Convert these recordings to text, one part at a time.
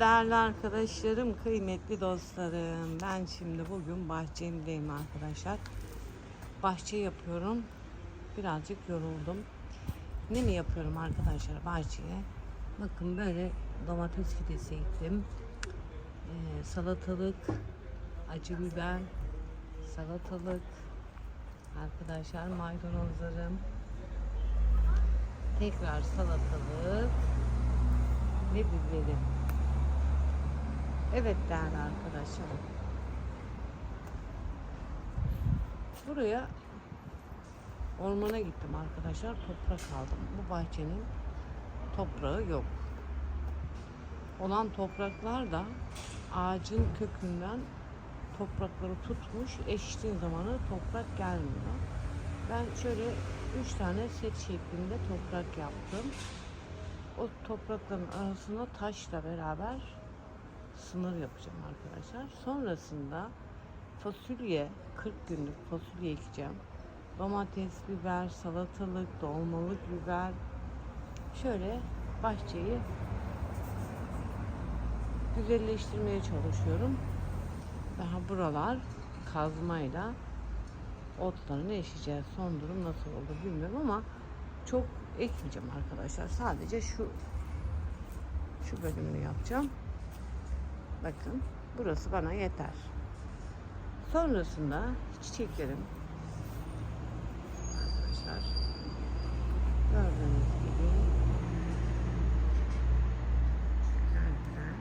Değerli arkadaşlarım, kıymetli dostlarım. Ben şimdi bugün bahçemdeyim arkadaşlar. Bahçe yapıyorum. Birazcık yoruldum. Ne mi yapıyorum arkadaşlar bahçeye? Bakın böyle domates fidesi ektim. Ee, salatalık, acı biber, salatalık, arkadaşlar maydanozlarım, tekrar salatalık ve biberim. Evet değerli arkadaşlarım. Buraya ormana gittim arkadaşlar. Toprak aldım. Bu bahçenin toprağı yok. Olan topraklar da ağacın kökünden toprakları tutmuş. Eştiğin zamanı toprak gelmiyor. Ben şöyle üç tane set şeklinde toprak yaptım. O toprakların arasına taşla beraber sınır yapacağım arkadaşlar. Sonrasında fasulye 40 günlük fasulye ekeceğim. Domates, biber, salatalık, dolmalık biber. Şöyle bahçeyi güzelleştirmeye çalışıyorum. Daha buralar kazmayla otlarını eşeceğiz. Son durum nasıl olur bilmiyorum ama çok ekmeyeceğim arkadaşlar. Sadece şu şu bölümünü yapacağım. Bakın burası bana yeter. Sonrasında çiçeklerim arkadaşlar gördüğünüz gibi güzel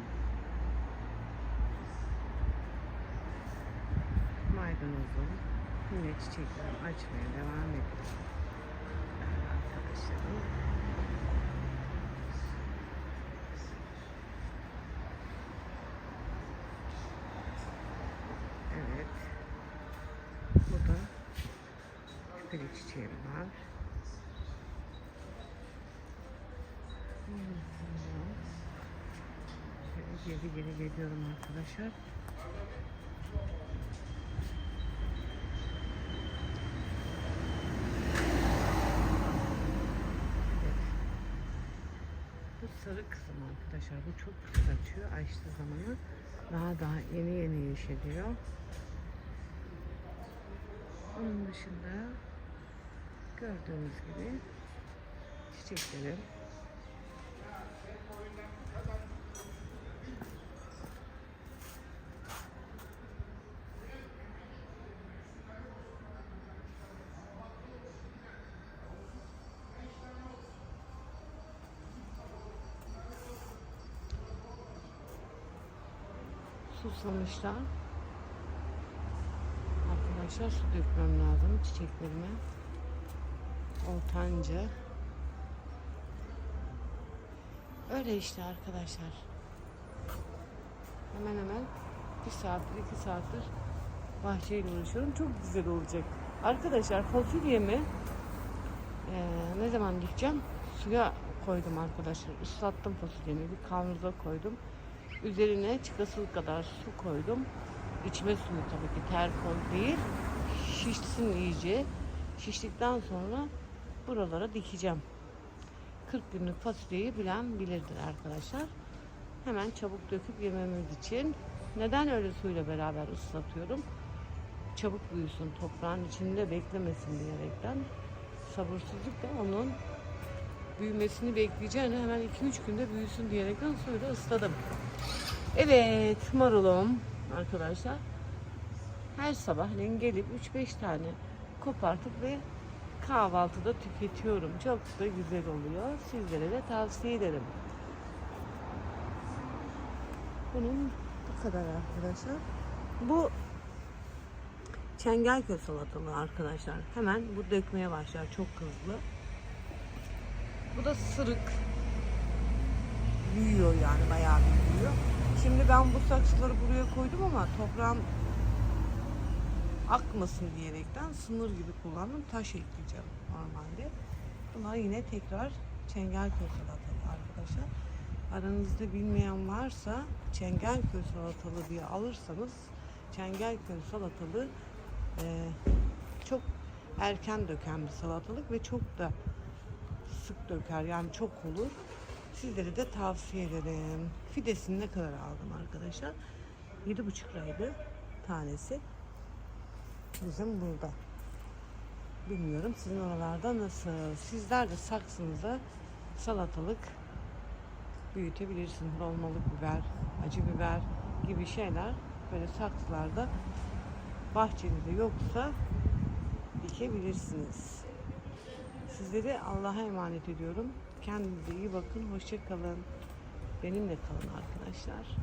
maydanozum yine çiçeklerim açmaya devam ediyor. Değerli Arkadaşlarım. Evet. Bu da küpeli çiçeğim var. Şöyle geri geri geliyorum arkadaşlar. Sarı kısım arkadaşlar. Bu çok güzel açıyor. Açtığı zamanı daha daha yeni yeni yeşeriyor. Onun dışında gördüğünüz gibi çiçeklerim susamışlar. Arkadaşlar su dökmem lazım çiçeklerime. Ortanca. Öyle işte arkadaşlar. Hemen hemen bir saattir iki saattir bahçeyle uğraşıyorum. Çok güzel olacak. Arkadaşlar fasulyemi eee, ne zaman dikeceğim? Suya koydum arkadaşlar. Islattım fasulyemi. Bir kavanoza koydum. Üzerine çıkasılık kadar su koydum. İçme suyu tabii ki terkol değil. Şişsin iyice. Şiştikten sonra buralara dikeceğim. 40 günlük fasulyeyi bilen bilirdir arkadaşlar. Hemen çabuk döküp yememiz için. Neden öyle suyla beraber ıslatıyorum? Çabuk büyüsün, toprağın içinde beklemesin diyerekten. Sabırsızlıkla onun büyümesini bekleyeceğine hemen 2-3 günde büyüsün diyerekten suyla ısladım. Evet marulum arkadaşlar. Her sabahleyin gelip 3-5 tane kopartıp ve kahvaltıda tüketiyorum. Çok da güzel oluyor. Sizlere de tavsiye ederim. Bunun bu kadar arkadaşlar. Bu çengelköy salatalığı arkadaşlar. Hemen bu dökmeye başlar çok hızlı. Bu da sırık. Büyüyor yani bayağı büyüyor. Şimdi ben bu saksıları buraya koydum ama toprağın akmasın diyerekten sınır gibi kullandım. Taş ekleyeceğim normalde. Buna yine tekrar çengelköy salatalığı arkadaşlar. Aranızda bilmeyen varsa çengelköy salatalığı diye alırsanız çengelköy salatalığı e, çok erken döken bir salatalık ve çok da sık döker yani çok olur. Sizlere de tavsiye ederim. Fidesini ne kadar aldım arkadaşlar? 7,5 liraydı tanesi. Bizim burada. Bilmiyorum sizin oralarda nasıl. Sizler de saksınıza salatalık büyütebilirsiniz. Dolmalık biber, acı biber gibi şeyler böyle saksılarda bahçenizde yoksa dikebilirsiniz. Sizleri Allah'a emanet ediyorum. Kendinize iyi bakın. Hoşça kalın. Benimle kalın arkadaşlar.